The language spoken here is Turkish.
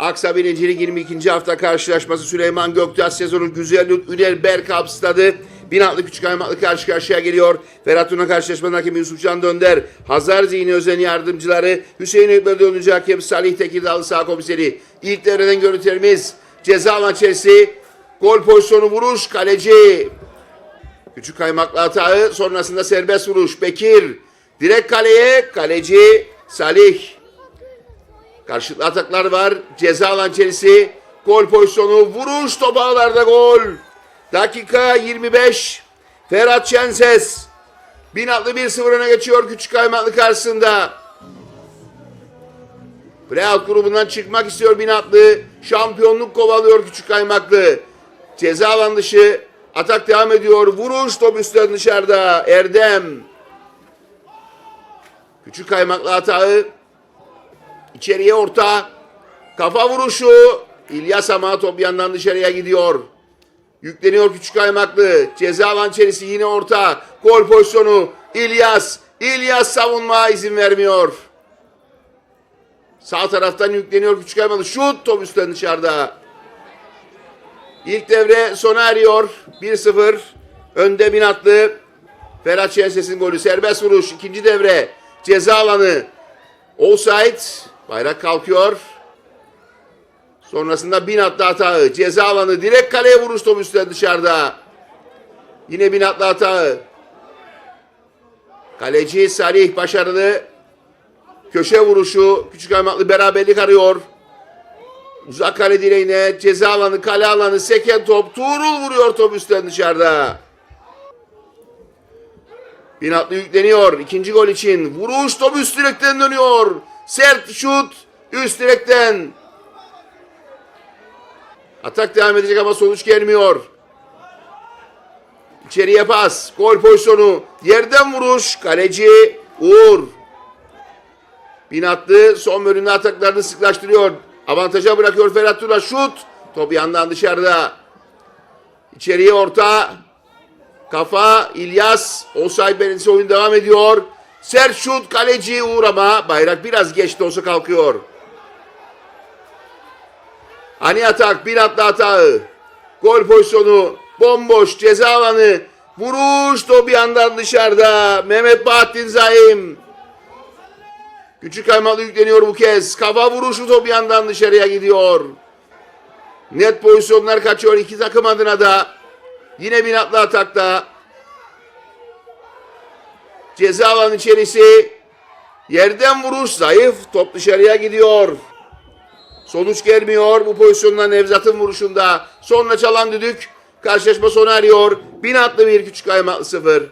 Aksa 1. Lig 22. hafta karşılaşması Süleyman Göktaş sezonun güzel Ünel Berkap stadı. Binatlı Küçük Aymaklı karşı karşıya geliyor. Ferhat Tuna karşılaşmanın hakemi Yusufcan Dönder. Hazar Zihni Özen yardımcıları. Hüseyin Ökber dönücü hakem Salih Tekirdağlı sağ komiseri. İlk devreden görüntülerimiz. Ceza alan. Gol pozisyonu vuruş. Kaleci. Küçük kaymaklı hatağı sonrasında serbest vuruş. Bekir. Direkt kaleye. Kaleci Salih. Karşılıklı ataklar var. Ceza alan Chelsea. Gol pozisyonu. Vuruş top ağlarda gol. Dakika 25. Ferhat Şenses. Binatlı 1-0 öne geçiyor Küçük Kaymaklı karşısında. Prealt grubundan çıkmak istiyor Binatlı. Şampiyonluk kovalıyor Küçük Kaymaklı. Ceza alan dışı. Atak devam ediyor. Vuruş top üstten dışarıda. Erdem. Küçük Kaymaklı hatağı. İçeriye orta. Kafa vuruşu. İlyas ama top yandan dışarıya gidiyor. Yükleniyor küçük kaymaklı. Ceza alan içerisi yine orta. Gol pozisyonu. İlyas. İlyas savunma izin vermiyor. Sağ taraftan yükleniyor küçük kaymaklı. Şut top üstten dışarıda. İlk devre sona eriyor. 1-0. Önde Binatlı. Ferhat Şenses'in golü. Serbest vuruş. İkinci devre. Ceza alanı. Offside. Bayrak kalkıyor. Sonrasında Binatlı hatağı. Ceza alanı. Direkt kaleye vuruş top üstten dışarıda. Yine Binatlı hatağı. Kaleci Salih başarılı. Köşe vuruşu. Küçük Aymaklı beraberlik arıyor. Uzak kale direğine. Ceza alanı, kale alanı. Seken top. Tuğrul vuruyor top üstten dışarıda. Binatlı yükleniyor. İkinci gol için. Vuruş top üst direkten dönüyor. Sert şut. Üst direkten. Atak devam edecek ama sonuç gelmiyor. İçeriye pas. Gol pozisyonu. Yerden vuruş. Kaleci Uğur. Binatlı son bölümde ataklarını sıklaştırıyor. Avantaja bırakıyor Ferhat Tuna. Şut. Top yandan dışarıda. İçeriye orta. Kafa İlyas. Offside belirtisi oyun devam ediyor. Sert şut kaleci Uğur ama bayrak biraz geç de olsa kalkıyor. Ani atak bir atlı hatağı. Gol pozisyonu bomboş ceza alanı. Vuruş top bir yandan dışarıda. Mehmet Bahattin Zaim. Küçük kaymalı yükleniyor bu kez. Kafa vuruşu top yandan dışarıya gidiyor. Net pozisyonlar kaçıyor iki takım adına da. Yine bir atlı atakta. Ceza alanı içerisi. Yerden vuruş zayıf. Top dışarıya gidiyor. Sonuç gelmiyor bu pozisyonda Nevzat'ın vuruşunda. Sonra çalan düdük. Karşılaşma sona eriyor. Bin atlı bir küçük kaymaklı sıfır.